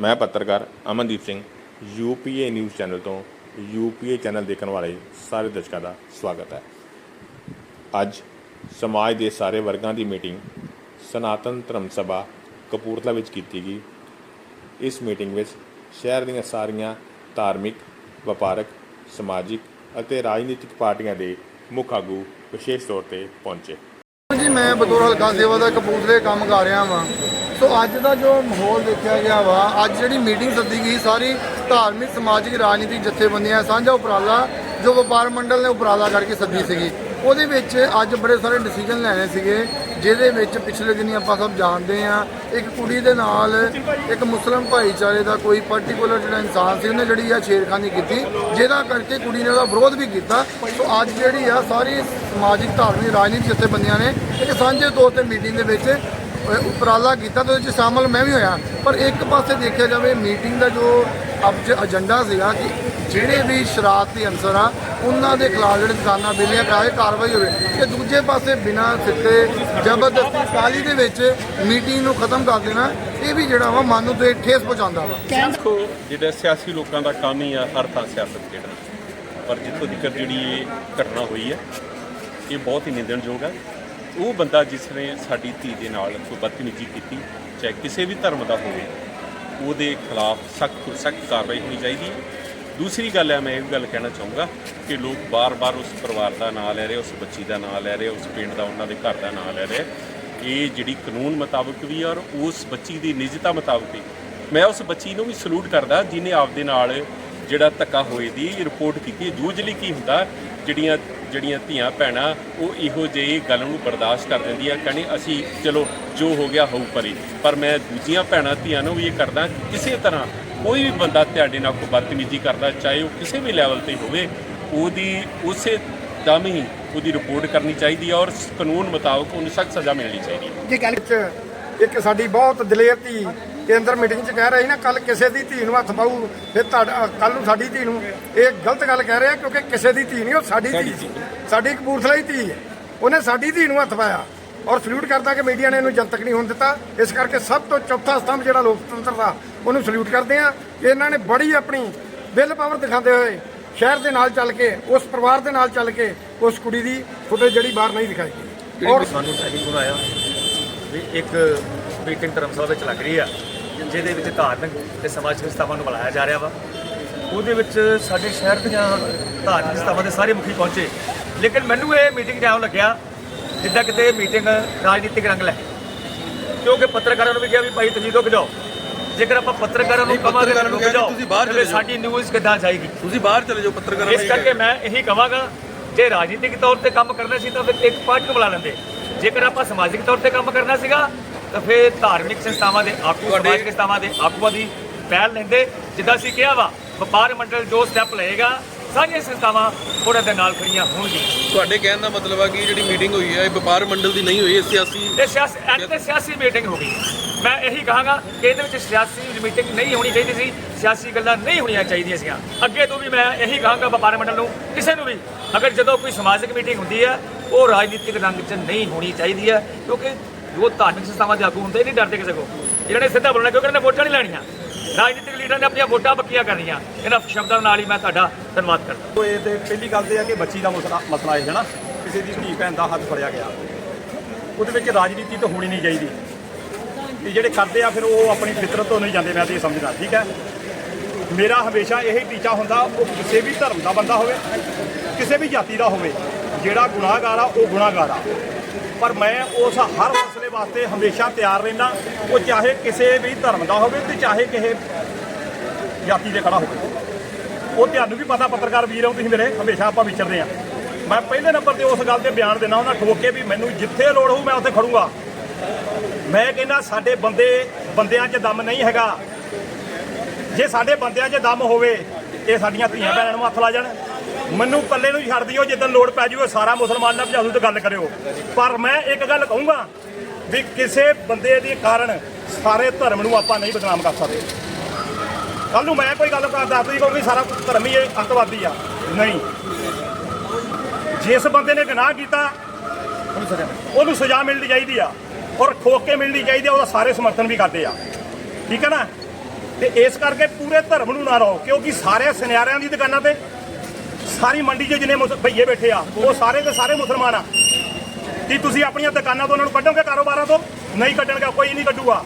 ਮੈਂ ਪੱਤਰਕਾਰ Amandeep Singh UPA news channel ਤੋਂ ਯੂਪੀਏ ਚੈਨਲ ਦੇਖਣ ਵਾਲੇ ਸਾਰੇ ਦਰਸ਼ਕਾਂ ਦਾ ਸਵਾਗਤ ਹੈ। ਅੱਜ ਸਮਾਜ ਦੇ ਸਾਰੇ ਵਰਗਾਂ ਦੀ ਮੀਟਿੰਗ ਸਨਾਤਨ ਧਰਮ ਸਭਾ ਕਪੂਰਥਲਾ ਵਿੱਚ ਕੀਤੀ ਗਈ। ਇਸ ਮੀਟਿੰਗ ਵਿੱਚ ਸ਼ਹਿਰ ਦੀਆਂ ਸਾਰੀਆਂ ਧਾਰਮਿਕ, ਵਪਾਰਕ, ਸਮਾਜਿਕ ਅਤੇ ਰਾਜਨੀਤਿਕ ਪਾਰਟੀਆਂ ਦੇ ਮੁੱਖ ਆਗੂ ਵਿਸ਼ੇਸ਼ ਤੌਰ ਤੇ ਪਹੁੰਚੇ। ਜੀ, ਮੈਂ ਬਤੌਰ ਹਲਕਾ ਸੇਵਾ ਦਾ ਕਪੂਰਥਲੇ ਕੰਮ ਕਰ ਰਿਹਾ ਵਾਂ। ਸੋ ਅੱਜ ਦਾ ਜੋ ਮਾਹੌਲ ਦੇਖਿਆ ਗਿਆ ਵਾ, ਅੱਜ ਜਿਹੜੀ ਮੀਟਿੰਗ ਸੱਦੀ ਗਈ, ਸਾਰੀ ਧਾਰਮਿਕ, ਸਮਾਜਿਕ, ਰਾਜਨੀਤਿਕ ਜਥੇਬੰਦੀਆਂ, ਸਾਂਝਾ ਉਪਰਾਲਾ ਜੋ ਵਪਾਰ ਮੰਡਲ ਨੇ ਉਪਰਾਲਾ ਕਰਕੇ ਸੱਦੀ ਸੀਗੀ। ਉਹਦੇ ਵਿੱਚ ਅੱਜ ਬੜੇ ਸਾਰੇ ਡਿਸੀਜਨ ਲੈਣੇ ਸੀਗੇ, ਜਿਹਦੇ ਵਿੱਚ ਪਿਛਲੇ ਦਿਨੀ ਆਪਾਂ ਸਭ ਜਾਣਦੇ ਆ ਇੱਕ ਕੁੜੀ ਦੇ ਨਾਲ ਇੱਕ ਮੁਸਲਮ ਭਾਈਚਾਰੇ ਦਾ ਕੋਈ ਪਾਰਟਿਕੂਲਰ ਜਿਹੜਾ ਇਨਸਾਨ ਸੀ, ਉਹਨੇ ਜਿਹੜੀ ਆ ਛੇੜਖਾਨੀ ਕੀਤੀ, ਜਿਹਦਾ ਕਰਕੇ ਕੁੜੀ ਨੇ ਉਹਦਾ ਵਿਰੋਧ ਵੀ ਕੀਤਾ। ਸੋ ਅੱਜ ਜਿਹੜੀ ਆ ਸਾਰੀ ਸਮਾਜਿਕ, ਧਾਰਮਿਕ, ਰਾਜਨੀਤਿਕ ਜਥੇਬੰਦੀਆਂ ਨੇ ਇੱਕ ਸਾਂਝੇ ਤੌਰ ਤੇ ਮੀਟਿੰਗ ਦੇ ਵਿੱਚ ਉਪਰਾਲਾ ਕੀਤਾ ਤੇ ਉਹਦੇ 'ਚ ਸ਼ਾਮਲ ਮੈਂ ਵੀ ਹੋਇਆ। ਪਰ ਇੱਕ ਪਾਸੇ ਦੇਖਿਆ ਜਾਵੇ, ਮੀਟਿੰਗ ਦਾ ਜੋ ਅਬ ਏਜੰਡਾ ਸੀਗਾ ਕਿ ਜਿਹੜੇ ਵੀ ਸ਼ਰਾਰਤੀ ਅਨਸਰ ਆ, ਉਹਨਾਂ ਦੇ ਖਿਲਾਫ ਜਿਹੜੇ ਦੁਕਾਨਾਂ ਬਿਲੀਆਂ ਕਰਾਏ, ਕਾਰਵਾਈ ਹੋਵੇ। ਤੇ ਦੂਜੇ ਪਾਸੇ ਬਿਨਾਂ ਸਿੱਟੇ, ਜ਼ਬਰਦਸਤੀ ਕਾਲੀ ਦੇ ਵਿੱਚ ਮੀਟਿੰਗ ਨੂੰ ਖਤਮ ਕਰ ਦੇਣਾ, ਇਹ ਵੀ ਜਿਹੜਾ ਵਾ ਮਨ ਨੂੰ ਤੇ ਠੇਸ ਪਹੁੰਚਾਉਂਦਾ ਵਾ। ਦੇਖੋ, ਜਿਹੜਾ ਸਿਆਸੀ ਲੋਕਾਂ ਦਾ ਕੰਮ ਹੀ ਆ, ਹਰ ਥਾਂ ਸਿਆਸਤ ਖੇਡਣਾ। ਪਰ ਜਿੱਥੋਂ ਤੱਕ ਜਿਹੜੀ ਇਹ ਘਟਨਾ ਹੋਈ ਹੈ, ਇਹ ਬਹੁਤ ਹੀ ਨਿੰਦਣਯੋਗ ਹੈ। ਉਹ ਬੰਦਾ ਜਿਸ ਨੇ ਸਾਡੀ ਧੀ ਦੇ ਨਾਲ ਕੋਈ ਬਦਤਮੀਜ਼ੀ ਕੀਤੀ, ਚਾਹੇ ਕਿਸੇ ਵੀ ਧਰਮ ਦਾ ਹੋਵੇ, ਉਹਦੇ ਖਿਲਾਫ ਸਖਤ ਤੋਂ ਸਖਤ ਕਾਰਵਾਈ ਹੋਣੀ ਚਾਹੀਦੀ ਹੈ। ਦੂਸਰੀ ਗੱਲ ਹੈ, ਮੈਂ ਇਹ ਵੀ ਗੱਲ ਕਹਿਣਾ ਚਾਹੂੰਗਾ ਕਿ ਲੋਕ ਬਾਰ-ਬਾਰ ਉਸ ਪਰਿਵਾਰ ਦਾ ਨਾਂ ਲੈ ਰਹੇ, ਉਸ ਬੱਚੀ ਦਾ ਨਾਂ ਲੈ ਰਹੇ, ਉਸ ਪਿੰਡ ਦਾ, ਉਹਨਾਂ ਦੇ ਘਰ ਦਾ ਨਾਂ ਲੈ ਰਹੇ। ਇਹ ਜਿਹੜੀ ਕਾਨੂੰਨ ਮੁਤਾਬਕ ਵੀ ਔਰ ਉਸ ਬੱਚੀ ਦੀ ਨਿੱਜਤਾ ਮੁਤਾਬਕ ਵੀ। ਮੈਂ ਉਸ ਬੱਚੀ ਨੂੰ ਵੀ ਸਲੂਟ ਕਰਦਾ, ਜਿਹਨੇ ਆਪਦੇ ਨਾਲ ਜਿਹੜਾ ਧੱਕਾ ਹੋਏ ਦੀ ਰਿਪੋਰਟ ਕੀਤੀ ਯੂਜਲੀ ਕੀ ਹੁੰਦਾ ਜਿਹੜੀਆਂ ਜਿਹੜੀਆਂ ਧੀਆਂ ਭੈਣਾਂ, ਉਹ ਇਹੋ ਜਿਹੀ ਗੱਲ ਨੂੰ ਬਰਦਾਸ਼ਤ ਕਰ ਦਿੰਦੀਆਂ, ਕਹਿੰਦੇ ਅਸੀਂ ਚਲੋ ਜੋ ਹੋ ਗਿਆ ਹੋਊ ਪਰੇ। ਪਰ ਮੈਂ ਦੂਜੀਆਂ ਭੈਣਾਂ, ਧੀਆਂ ਨੂੰ ਵੀ ਇਹ ਕਰਦਾ, ਕਿਸੇ ਤਰ੍ਹਾਂ ਕੋਈ ਵੀ ਬੰਦਾ ਤੁਹਾਡੇ ਨਾਲ ਕੋਈ ਬਦਤਮੀਜ਼ੀ ਕਰਦਾ, ਚਾਹੇ ਉਹ ਕਿਸੇ ਵੀ ਲੈਵਲ ਤੇ ਹੋਵੇ, ਉਹਦੀ ਉਸੇ ਦਮ ਹੀ ਉਹਦੀ ਰਿਪੋਰਟ ਕਰਨੀ ਚਾਹੀਦੀ ਹੈ ਔਰ ਕਾਨੂੰਨ ਮੁਤਾਬਕ ਉਹਨੂੰ ਸਖਤ ਸਜ਼ਾ ਮਿਲਣੀ ਚਾਹੀਦੀ ਹੈ। ਜੀ, ਗੱਲ ਇੱਕ ਸਾਡੀ ਬਹੁਤ ਦਲੇਰ ਧੀ ਕੇਂਦਰ ਮੀਟਿੰਗ 'ਚ ਕਹਿ ਰਹੀ ਨਾ ਕੱਲ ਕਿਸੇ ਦੀ ਧੀ ਨੂੰ ਹੱਥ ਪਾਊ ਫਿਰ ਤੁਹਾਡਾ ਕੱਲ ਨੂੰ ਸਾਡੀ ਧੀ ਨੂੰ। ਇਹ ਗਲਤ ਗੱਲ ਕਹਿ ਰਿਹਾ ਕਿਉਂਕਿ ਕਿਸੇ ਦੀ ਧੀ ਨਹੀਂ ਉਹ ਸਾਡੀ ਧੀ ਸੀ। ਸਾਡੀ ਕਪੂਰਥਲਾ ਹੀ ਧੀ ਹੈ। ਉਹਨੇ ਸਾਡੀ ਧੀ ਨੂੰ ਹੱਥ ਪਾਇਆ ਔਰ ਸਲੂਟ ਕਰਦਾ ਕਿ ਮੀਡੀਆ ਨੇ ਇਹਨੂੰ ਜਨਤਕ ਨਹੀਂ ਹੋਣ ਦਿੱਤਾ। ਇਸ ਕਰਕੇ ਸਭ ਤੋਂ ਚੌਥਾ ਸਤੰਭ ਜਿਹੜਾ ਲੋਕਤੰਤਰ ਦਾ ਉਹਨੂੰ ਸਲੂਟ ਕਰਦੇ ਆ ਕਿ ਇਹਨਾਂ ਨੇ ਬੜੀ ਆਪਣੀ ਬਿੱਲ ਪਾਵਰ ਦਿਖਾਉਂਦੇ ਹੋਏ ਸ਼ਹਿਰ ਦੇ ਨਾਲ ਚੱਲ ਕੇ ਉਸ ਪਰਿਵਾਰ ਦੇ ਨਾਲ ਚੱਲ ਕੇ ਉਸ ਕੁੜੀ ਦੀ ਫੁਟੇਜ ਜਿਹੜੀ ਬਾਹਰ ਨਹੀਂ ਦਿਖਾਈ ਔਰ ਸਾਨੂੰ ਟੈਲੀਫੋਨ ਆਇਆ ਵੀ ਇੱਕ ਮੀਟਿੰਗ ਧਰਮਸਭਾ ਵਿੱਚ ਲੱਗ ਰਹੀ ਆ। ਜਿਹਦੇ ਵਿੱਚ ਧਾਰਮਿਕ ਤੇ ਸਮਾਜਿਕ ਸੰਸਥਾਵਾਂ ਨੂੰ ਬੁਲਾਇਆ ਜਾ ਰਿਹਾ ਵਾ। ਉਹਦੇ ਵਿੱਚ ਸਾਡੇ ਸ਼ਹਿਰ ਦੀਆਂ ਧਾਰਮਿਕ ਸੰਸਥਾਵਾਂ ਦੇ ਸਾਰੇ ਮੁਖੀ ਪਹੁੰਚੇ। ਲੇਕਿਨ ਮੈਨੂੰ ਇਹ ਮੀਟਿੰਗ ਜਾਉ ਲੱਗਿਆ ਜਿੱਦਾਂ ਕਿਤੇ ਮੀਟਿੰਗ ਰਾਜਨੀਤਿਕ ਰੰਗ ਲੈ। ਕਿਉਂਕਿ ਪੱਤਰਕਾਰਾਂ ਨੂੰ ਵੀ ਕਿਹਾ ਵੀ ਭਾਈ ਤੁਸੀਂ ਰੁਕ ਜਾਓ। ਜੇਕਰ ਆਪਾਂ ਪੱਤਰਕਾਰਾਂ ਨੂੰ ਕਵਾਂਗੇ ਰੁਕ ਜਾਓ ਤੁਸੀਂ ਬਾਹਰ ਚਲੇ ਜਾਓ। ਸਾਡੀ ਨਿਊਜ਼ ਕਿੱਦਾਂ ਜਾਏਗੀ? ਤੁਸੀਂ ਬਾਹਰ ਚਲੇ ਜਾਓ ਪੱਤਰਕਾਰਾਂ ਇਸ ਕਰਕੇ ਮੈਂ ਇਹੀ ਕਹਾਂਗਾ ਜੇ ਰਾਜਨੀਤਿਕ ਤੌਰ ਤੇ ਕੰਮ ਕਰਨਾ ਸੀ ਤਾਂ ਫਿਰ ਇੱਕ ਪਾਰਟੀ ਨੂੰ ਬੁਲਾ ਲੈਂਦੇ। ਜੇਕਰ ਆਪਾਂ ਸਮਾਜਿਕ ਤੌਰ ਤੇ ਕੰਮ ਕਰਨਾ ਸੀਗਾ ਤਾਂ ਫਿਰ ਧਾਰਮਿਕ ਸੰਸਥਾਵਾਂ ਦੇ ਆਗੂ ਸਮਾਜਿਕ ਸੰਸਥਾਵਾਂ ਦੇ ਆਗੂਆਂ ਦੀ ਪਹਿਲ ਲੈਂਦੇ। ਜਿੱਦਾਂ ਅਸੀਂ ਕਿਹਾ ਵਾ ਵਪਾਰ ਮੰਡਲ ਜੋ ਸਟੈਪ ਲਏਗਾ ਸਾਰੀਆਂ ਸੰਸਥਾਵਾਂ ਉਹਨਾਂ ਦੇ ਨਾਲ ਖੜੀਆਂ ਹੋਣਗੀਆਂ। ਤੁਹਾਡੇ ਕਹਿਣ ਦਾ ਮਤਲਬ ਆ ਕਿ ਜਿਹੜੀ ਮੀਟਿੰਗ ਹੋਈ ਹੈ ਇਹ ਵਪਾਰ ਮੰਡਲ ਦੀ ਨਹੀਂ ਹੋਈ ਇਹ ਸਿਆਸੀ ਇਹ ਸਿਆਸੀ ਇੱਕ ਤੇ ਸਿਆਸੀ ਮੀਟਿੰਗ ਹੋ ਗਈ। ਮੈਂ ਇਹੀ ਕਹਾਂਗਾ ਕਿ ਇਹਦੇ ਵਿੱਚ ਸਿਆਸੀ ਮੀਟਿੰਗ ਨਹੀਂ ਹੋਣੀ ਚਾਹੀਦੀ ਸੀ ਸਿਆਸੀ ਗੱਲਾਂ ਨਹੀਂ ਹੋਣੀਆਂ ਚਾਹੀਦੀਆਂ ਸੀਗੀਆਂ। ਅੱਗੇ ਤੋਂ ਵੀ ਮੈਂ ਇਹੀ ਕਹਾਂਗਾ ਵਪਾਰ ਮੰਡਲ ਨੂੰ ਕਿਸੇ ਨੂੰ ਵੀ ਅਗਰ ਜਦੋਂ ਕੋਈ ਸਮਾਜਿਕ ਮੀਟਿੰਗ ਹੁੰਦੀ ਹੈ ਉਹ ਰਾਜਨੀਤਿਕ ਰੰਗ 'ਚ ਨਹੀਂ ਹੋਣੀ ਚਾਹੀਦੀ ਹੈ ਕਿਉਂਕਿ ਜੋ ਧਾਰਮਿਕ ਸੰਸਥਾਵਾਂ ਦੇ ਆਗੂ ਹੁੰਦੇ ਨਹੀਂ ਡਰਦੇ ਕਿਸੇ ਕੋ। ਇਹਨਾਂ ਨੇ ਸਿੱਧਾ ਬੋਲਣਾ, ਕਿਉਂਕਿ ਇਹਨਾਂ ਨੇ ਵੋਟਾਂ ਨਹੀਂ ਲੈਣੀਆਂ। ਰਾਜਨੀਤਿਕ ਲੀਡਰਾਂ ਨੇ ਆਪਣੀਆਂ ਵੋਟਾਂ ਪੱਕੀਆਂ ਕਰਨੀਆਂ। ਇਹਨਾਂ ਸ਼ਬਦਾਂ ਨਾਲ ਹੀ ਮੈਂ ਤੁਹਾਡਾ ਧੰਨਵਾਦ ਕਰਦਾ। ਇਹ ਤੇ ਪਹਿਲੀ ਗੱਲ ਤੇ ਆ ਕਿ ਬੱਚੀ ਦਾ ਮਸਲਾ ਮਸਲਾ ਹੈ ਨਾ, ਕਿਸੇ ਦੀ ਧੀ ਭੈਣ ਦਾ ਹੱਥ ਫੜਿਆ ਗਿਆ। ਉਹਦੇ ਵਿੱਚ ਰਾਜਨੀਤੀ ਤਾਂ ਹੋਣੀ ਨਹੀਂ ਚਾਹੀਦੀ। ਤੇ ਜਿਹੜੇ ਕਰਦੇ ਆ, ਫਿਰ ਉਹ ਆਪਣੀ ਫਿਤਰਤ ਤੋਂ ਨਹੀਂ ਜਾਂਦੇ, ਮੈਂ ਤਾਂ ਇਹ ਸਮਝਦਾ, ਠੀਕ ਹੈ? ਮੇਰਾ ਹਮੇਸ਼ਾ ਇਹੀ ਟੀਚਾ ਹੁੰਦਾ, ਉਹ ਕਿਸੇ ਵੀ ਧਰਮ ਦਾ ਬੰਦਾ ਹੋਵੇ, ਕਿਸੇ ਵੀ ਜਾਤੀ ਦਾ ਹੋਵੇ, ਜਿਹੜਾ ਗੁਨਾਹਗਾਰ ਆ, ਉਹ ਗੁਨਾਹਗਾਰ ਆ। ਪਰ ਮੈਂ ਉਸ ਹਰ ਮਸਲੇ ਵਾਸਤੇ ਹਮੇਸ਼ਾ ਤਿਆਰ ਰਹਿੰਦਾ। ਉਹ ਚਾਹੇ ਕਿਸੇ ਵੀ ਧਰਮ ਦਾ ਹੋਵੇ ਤੇ ਚਾਹੇ ਕਿਸੇ ਜਾਤੀ ਦੇ ਖੜਾ ਹੋਵੇ। ਉਹ ਤੁਹਾਨੂੰ ਵੀ ਪਤਾ ਪੱਤਰਕਾਰ ਵੀਰ ਹੋ ਤੁਸੀਂ ਮੇਰੇ, ਹਮੇਸ਼ਾ ਆਪਾਂ ਵਿਚਰਦੇ ਆ ਮੈਂ ਪਹਿਲੇ ਨੰਬਰ ਤੇ ਉਸ ਗੱਲ ਤੇ ਬਿਆਨ ਦੇਣਾ ਉਹਨਾਂ ਠੋਕ ਕੇ ਵੀ ਮੈਨੂੰ ਜਿੱਥੇ ਲੋੜ ਹੋਊ ਮੈਂ ਉੱਥੇ ਖੜੂੰਗਾ। ਮੈਂ ਕਹਿੰਦਾ ਸਾਡੇ ਬੰਦੇ, ਬੰਦਿਆਂ 'ਚ ਦਮ ਨਹੀਂ ਹੈਗਾ। ਜੇ ਸਾਡੇ ਬੰਦਿਆਂ 'ਚ ਦਮ ਹੋਵੇ, ਇਹ ਸਾਡੀਆਂ ਧੀਆਂ ਭੈਣਾਂ ਨੂੰ ਹੱਥ ਲਾ ਜਾਣ। ਮੈਨੂੰ ਇਕੱਲੇ ਨੂੰ ਛੱਡ ਦਿਓ, ਜਿੱਦਣ ਲੋੜ ਪੈ ਜੂਵੇ ਸਾਰਾ ਮੁਸਲਮਾਨ ਨਾਲ ਭਜਾਦੂ ਤੇ ਗੱਲ ਕਰਿਓ। ਪਰ ਮੈਂ ਇੱਕ ਗੱਲ ਕਹੂੰਗਾ ਵੀ ਕਿਸੇ ਬੰਦੇ ਦੇ ਕਾਰਨ ਸਾਰੇ ਧਰਮ ਨੂੰ ਆਪਾਂ ਨਹੀਂ ਬਦਨਾਮ ਕਰ ਸਕਦੇ। ਕੱਲ ਨੂੰ ਮੈਂ ਕੋਈ ਗੱਲ ਕਰ ਦੱਸਦੀ ਕਹੂੰਗੀ ਸਾਰਾ ਧਰਮ ਹੀ ਇਹ ਅੱਤਵਾਦੀ ਆ। ਨਹੀਂ। ਜਿਸ ਬੰਦੇ ਨੇ ਗੁਨਾਹ ਕੀਤਾ, ਉਹਨੂੰ ਸਜ਼ਾ ਉਹਨੂੰ ਸਜ਼ਾ ਮਿਲਣੀ ਚਾਹੀਦੀ ਆ ਔਰ ਠੋਕ ਕੇ ਮਿਲਣੀ ਚਾਹੀਦੀ ਆ, ਉਹਦਾ ਸਾਰੇ ਸਮਰਥਨ ਵੀ ਕਰਦੇ ਆ। ਠੀਕ ਹੈ ਨਾ? ਤੇ ਇਸ ਕਰਕੇ ਪੂਰੇ ਧਰਮ ਨੂੰ ਨਾ ਰਹੋ ਕਿਉਂਕਿ ਸਾਰੇ ਸੁਨਿਆਰਿਆਂ ਦੀ ਦੁਕਾਨਾਂ ਤੇ ਸਾਰੀ ਮੰਡੀ 'ਚ ਜਿੰਨੇ ਮੁਸ- ਭਈਏ ਬੈਠੇ ਆ, ਉਹ ਸਾਰੇ ਦੇ ਸਾਰੇ ਮੁਸਲਮਾਨ ਆ। ਕੀ ਤੁਸੀਂ ਆਪਣੀਆਂ ਦੁਕਾਨਾਂ ਤੋਂ ਉਹਨਾਂ ਨੂੰ ਕੱਢੋਗੇ ਕਾਰੋਬਾਰਾਂ ਤੋਂ? ਨਹੀਂ ਕੱਢਣਗਾ, ਕੋਈ ਨਹੀਂ ਕੱਢੂਗਾ।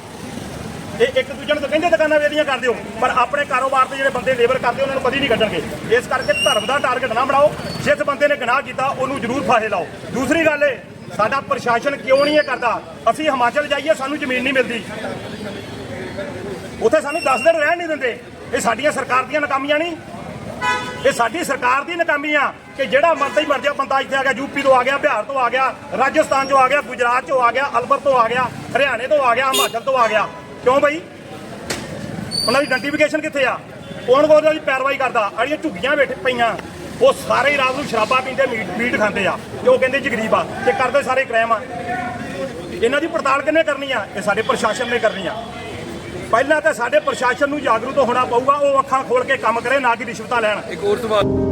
ਇਹ ਇੱਕ ਦੂਜੇ ਨੂੰ ਤਾਂ ਕਹਿੰਦੇ ਦੁਕਾਨਾਂ ਵੇਲੀਆਂ ਕਰ ਦਿਓ ਪਰ ਆਪਣੇ ਕਾਰੋਬਾਰ ਤੇ ਜਿਹੜੇ ਬੰਦੇ ਲੇਬਰ ਕਰਦੇ, ਉਹਨਾਂ ਨੂੰ ਕਦੀ ਨਹੀਂ ਕੱਢਣਗੇ। ਇਸ ਕਰਕੇ ਧਰਮ ਦਾ ਟਾਰਗੇਟ ਨਾ ਬਣਾਓ। ਜਿਸ ਬੰਦੇ ਨੇ ਗੁਨਾਹ ਕੀਤਾ, ਉਹਨੂੰ ਜ਼ਰੂਰ ਫਾਹੇ ਲਾਓ। ਦੂਸਰੀ ਗੱਲ ਇਹ, ਸਾਡਾ ਪ੍ਰਸ਼ਾਸਨ ਕਿਉਂ ਨਹੀਂ ਇਹ ਕਰਦਾ? ਅਸੀਂ ਹਿਮਾਚਲ ਜਾਈਏ, ਸਾਨੂੰ ਜ਼ਮੀਨ ਨਹੀਂ ਮਿਲਦੀ। ਉੱਥੇ ਸਾਨੂੰ 10 ਦਿਨ ਰਹਿਣ ਨਹੀਂ ਦਿੰਦੇ। ਇਹ ਸਾਡੀਆਂ ਸਰਕਾਰ ਦੀਆਂ ਨਾਕਾਮੀਆਂ ਨਹੀਂ। ਇਹ ਸਾਡੀ ਸਰਕਾਰ ਦੀ ਨਾਕਾਮੀ ਆ ਕਿ ਜਿਹੜਾ ਮਰਦਾ ਹੀ ਮਰ ਜਾ ਬੰਦਾ ਇੱਥੇ ਆ ਗਿਆ ਯੂਪੀ ਤੋਂ ਆ ਗਿਆ, ਬਿਹਾਰ ਤੋਂ ਆ ਗਿਆ, ਰਾਜਸਥਾਨ ਤੋਂ ਆ ਗਿਆ, ਗੁਜਰਾਤ ਤੋਂ ਆ ਗਿਆ ਅਲਵਰ ਤੋਂ ਆ ਗਿਆ, ਹਰਿਆਣੇ ਤੋਂ ਆ ਗਿਆ, ਹਿਮਾਚਲ ਤੋਂ ਆ ਗਿਆ। ਕਿਉਂ ਬਈ? ਉਹਨਾਂ ਦੀ ਆਇਡੈਂਟੀਫਿਕੇਸ਼ਨ ਕਿੱਥੇ ਆ? ਕੌਣ ਕੌਣ ਦੀ ਪੈਰਵਾਈ ਕਰਦਾ? ਅੜੀਆਂ ਝੁੱਗੀਆਂ ਬੈਠੇ ਪਈਆਂ। ਉਹ ਸਾਰੇ ਰਾਤ ਨੂੰ ਸ਼ਰਾਬਾਂ ਪੀਂਦੇ, ਮੀਟ ਮੀਟ ਖਾਂਦੇ ਆ। ਤੇ ਉਹ ਕਹਿੰਦੇ ਜੀ ਗਰੀਬ ਆ। ਤੇ ਕਰਦੇ ਸਾਰੇ ਕ੍ਰਾਈਮ ਆ। ਇਹਨਾਂ ਦੀ ਪੜਤਾਲ ਕਿੰਨੇ ਕਰਨੀ ਆ? ਇਹ ਸਾਡੇ ਪ੍ਰਸ਼ਾਸਨ ਨੇ ਕਰਨੀ ਆ। ਪਹਿਲਾਂ ਤਾਂ ਸਾਡੇ ਪ੍ਰਸ਼ਾਸਨ ਨੂੰ ਜਾਗਰੂਕ ਹੋਣਾ ਪਊਗਾ, ਉਹ ਅੱਖਾਂ ਖੋਲ ਕੇ ਕੰਮ ਕਰੇ, ਨਾ ਕਿ ਰਿਸ਼ਵਤਾਂ ਲੈਣ। ਇੱਕ ਹੋਰ ਸਵਾਲ।